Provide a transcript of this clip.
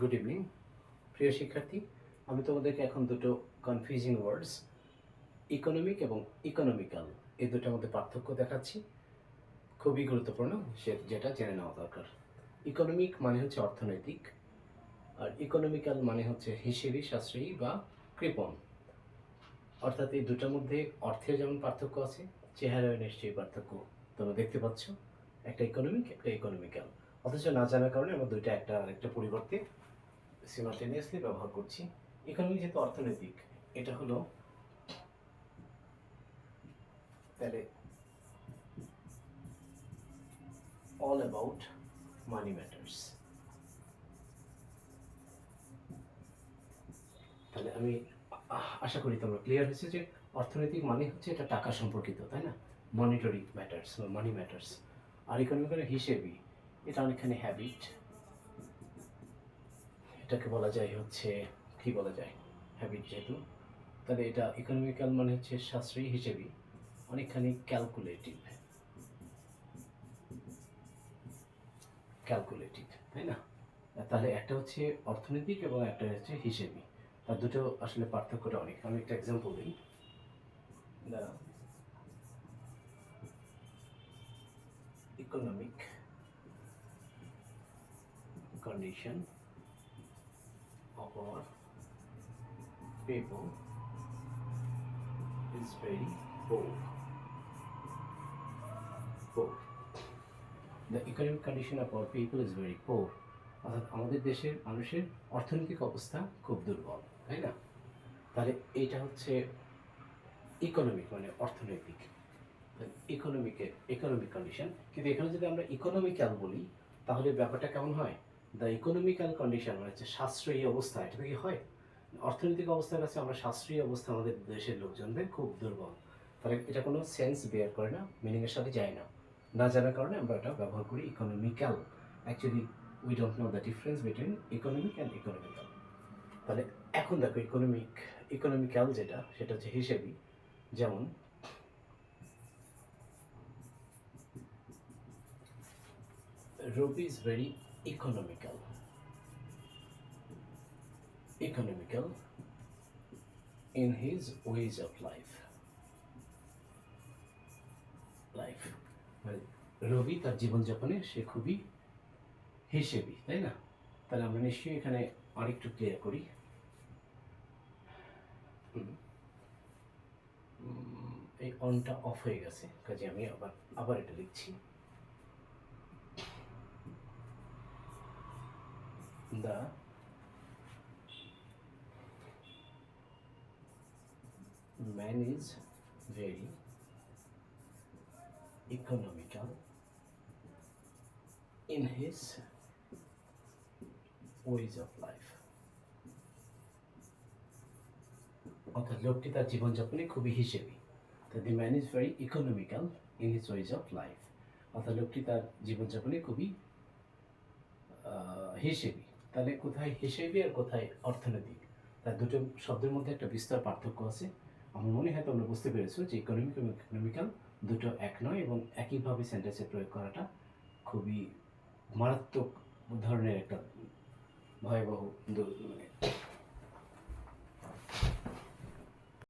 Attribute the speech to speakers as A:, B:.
A: Good evening প্রিয় শিক্ষার্থী, আমি তোমাদেরকে এখন দুটো কনফিউজিং ওয়ার্ডস ইকোনমিক এবং ইকোনমিক্যাল এই দুটোর মধ্যে পার্থক্য দেখাচ্ছি। খুবই গুরুত্বপূর্ণ, সে যেটা জেনে নেওয়া দরকার। ইকোনমিক মানে হচ্ছে অর্থনৈতিক, আর ইকোনমিক্যাল মানে হচ্ছে হিসেবি, সাশ্রয়ী বা কৃপণ। অর্থাৎ এই দুটোর মধ্যে অর্থের যেমন পার্থক্য আছে চেহারায় নিশ্চয়ই পার্থক্য তোমরা দেখতে পাচ্ছ। একটা ইকোনমিক একটা ইকোনমিক্যাল অথচ না জানার কারণে আমরা দুইটা একটা আরেকটা পরিবর্তে সিমালটেনিয়াসলি ব্যবহার করছি। ইকোনমি যেহেতু অর্থনৈতিক, এটা হলো তাহলে অল অ্যাবাউট মানি ম্যাটার্স তাহলে আমি আশা করি তোমরা ক্লিয়ার হয়েছে যে অর্থনৈতিক মানে হচ্ছে এটা টাকা সম্পর্কিত, তাই না? মনিটরি ম্যাটার্স বা মানি ম্যাটার্স আর ইকোনমিক্যাল হিসেবই এটা অনেকখানি হ্যাবিট এটাকে বলা যায় হচ্ছে, কি বলা যায়? হ্যাবিট যেহেতু। তাহলে এটা ইকোনমিক্যাল মানে হচ্ছে সাশ্রয়ী হিসেবে অনেকখানি ক্যালকুলেটিভ ক্যালকুলেটিভ তাই না? তাহলে একটা হচ্ছে অর্থনৈতিক এবং একটা হচ্ছে হিসেবি। তার দুটো আসলে পার্থক্যটা অনেক। আমি একটা এক্সাম্পল দিই। economic condition of our people is very poor. Poor. The economic condition of our people is very poor. অর্থাৎ আমাদের দেশের মানুষের অর্থনৈতিক অবস্থা খুব দুর্বল, তাই না তাহলে এইটা হচ্ছে ইকোনমিক মানে অর্থনৈতিক ইকোনমিকের ইকোনমিক কন্ডিশন কিন্তু এখানে যদি আমরা ইকোনমিক্যাল বলি, তাহলে ব্যাপারটা কেমন হয় দ্য ইকোনমিক্যাল কন্ডিশন মানে হচ্ছে সাশ্রয়ী অবস্থা, এটা কি হয়? অর্থনৈতিক অবস্থার কাছে আমরা সাশ্রয়ী অবস্থা আমাদের দেশের লোকজনদের খুব দুর্বল। তাহলে এটা কোনো সেন্স বেয়ার করে না মিনিংয়ের সাথে যায় না। না জানার কারণে আমরা এটা ব্যবহার করি economical actually we don't know the difference between economic and economical তাহলে এখন দেখো ইকোনমিক ইকোনমিক্যাল যেটা, সেটা হচ্ছে হিসেবি। যেমন Robi is very economical. Economical in his ways of life. Life. মানে রবি তার জীবনযাপনে সে খুবই হিসেবি, তাই না তাহলে আমরা নিশ্চয়ই এখানে আরেকটু ক্লিয়ার করি এই অনটা অফ হয়ে গেছে, কাজে আমি আবার আবার এটা লিখছি the man is very economical in his ways of life. অর্থাৎ লোকটি তার জীবনযাপনে খুবই হিসেবি। তো the man is very economical in his ways of life অর্থাৎ লোকটি তার জীবনযাপনে খুবই আহ, হিসেবি। তাহলে কোথায় হিসেবে আর কোথায় অর্থনৈতিক? তার দুটো শব্দের মধ্যে একটা বিস্তার পার্থক্য আছে। আমার মনে হয় তোমরা বুঝতে পেরেছ যে ইকোনমিক এবং ইকোনমিক্যাল দুটো এক নয় এবং একইভাবে সেন্টেন্সে প্রয়োগ করাটা খুবই মারাত্মক ধরনের একটা ভয়াবহ